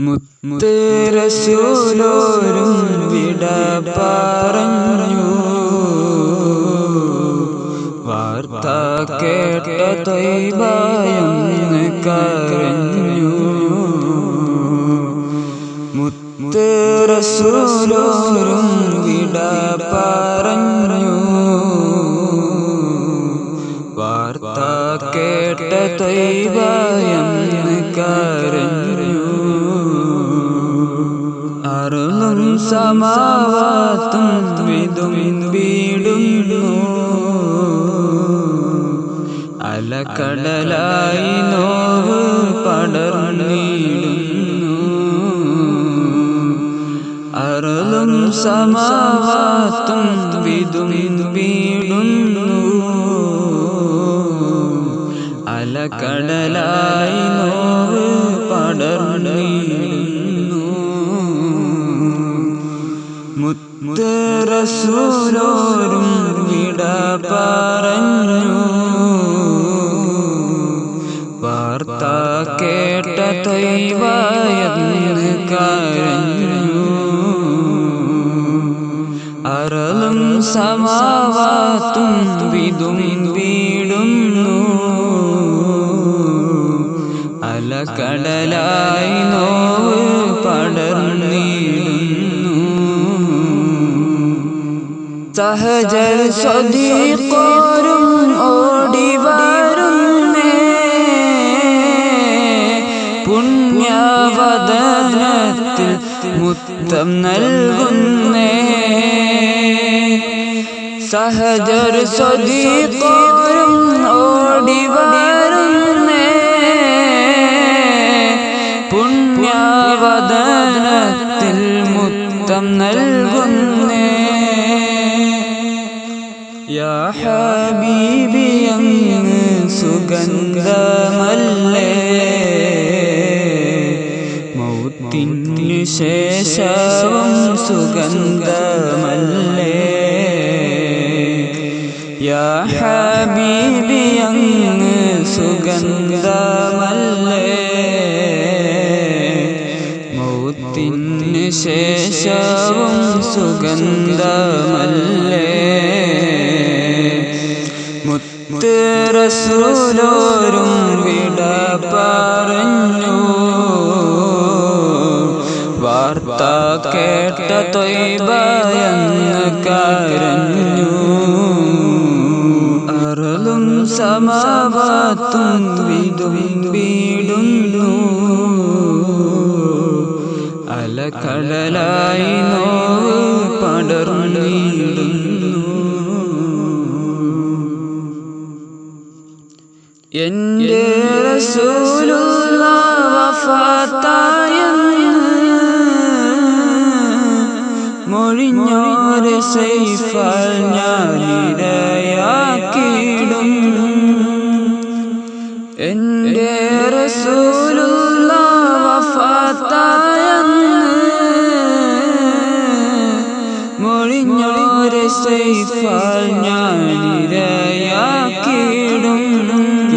മുത്തേരസൂലോരും വിട പറഞ്ഞു. വാർത്ത കേട്ട തൊയ്ബായം കരഞ്ഞു. മുത്തേരസൂലോരും വിട പറഞ്ഞു. വാർത്ത കേട്ട തൊയ്ബായം അറുളും സമാവാത്തും വിതും വീടുന്നു അലക്കടലായി നോവ് പടർന്നിടുന്നു അറുളും സമാവാത്തും വിതും വീടുന്നു അലക്കടലായി നോവ് മുത്തറസൂലോരും വിട പറഞ്ഞു വാർത്ത കേട്ട തൊയ്വായെന്ന് കരഞ്ഞു. അറളും സമാവാത്തും വിതും വീടുന്നു. അലക്കടലായി സഹജർ സ്വദീകോരും ഓടി വരുന്നേ. പുണ്യവദനത്തിൽ മുത്തം നൽകുന്നേ. സഹജർ സ്വദീകോരും ഓടി വരുന്നേ. പുണ്യവദനത്തിൽ മൗത്തിനു ശേഷവും സുഗന്ധമല്ലേ? യാ ഹബീബി അങ്ങ് സുഗന്ധമല്ലേ? മൗത്തിനു ശേഷവും സുഗന്ധമല്ലേ? മുത്തറസൂലോരും വിട പറഞ്ഞു കേട്ട തൊയ്ബയെന്ന് കരഞ്ഞു അറലും സമാവാത്തും വിതും അലക്കടലായി റസൂലുള്ള സൈഫാൽ ഞാനിരയാക്കിയിടും എന്റെ റസൂലുള്ള വഫാത്തായെന്ന്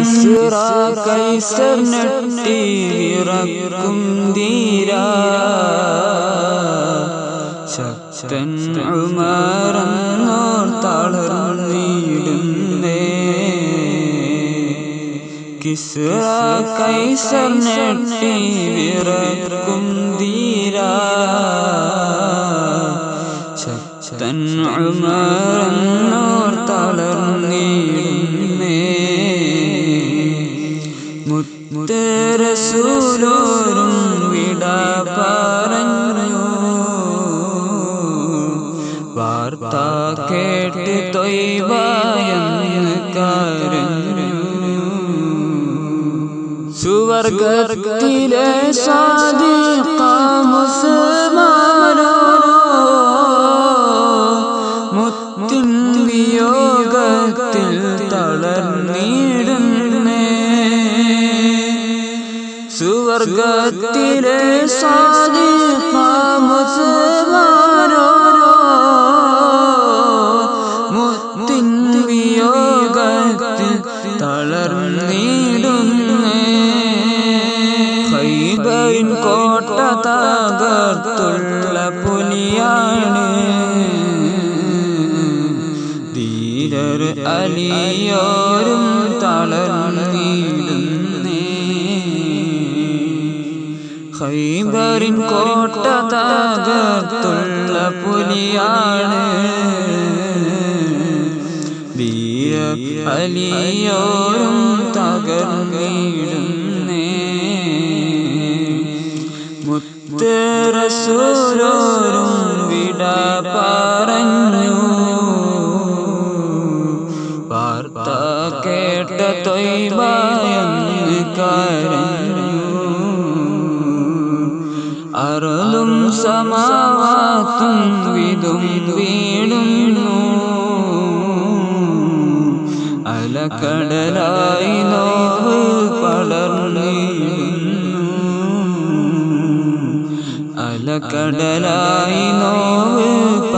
ഇസ്ര കൈസർ നട്ടി ധീരാ ശക്തൻ ഉമറന്നോർ തളർന്നിടുന്നേ കിസ്ര കൈസർ നട്ടി വിറക്കും ധീരാ ശക്തൻ ഉമറന്നോർ കേട്ട് തൊയ്വായെന്ന് കരഞ്ഞു സുവർഗത്തിലെ സാദിഖ മുസ്മാനോ മുത്തിൻ വിയോഗത്തിൽ തളർന്നിടുന്നേ സുവർഗത്തിലെ സാദിഖ തകർത്തുള്ള പുലിയാണ്. ധീരർ അലിയോരും തളർന്ന് ഹൈബറിൻ കോട്ട തകർത്തുള്ള പുലിയാണ്. ധീര അലിയോരും തകർന്നിടുന്നേ. മുത്തറസൂരോരും വിട പറഞ്ഞു. വാർത്ത കേട്ട തൊയ്ബായെന്ന് കരഞ്ഞു. അറുതും സമാവാത്തും വിതും വീടുന്നു. അലക്കടലായി അലക്കടലായി നോവ്.